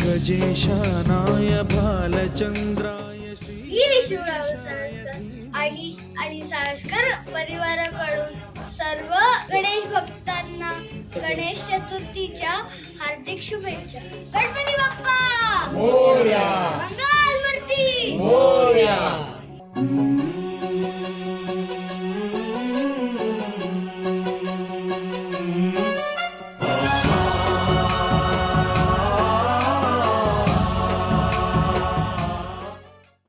गजेशानाय भालचन्द्राय श्री ही विष्णुराव साळसकर आणि आणि साळसकर परिवाराकडून सर्व गणेश भक्तांना गणेश चतुर्थीच्या हार्दिक शुभेच्छा. गणपती बाप्पा! मूर्ती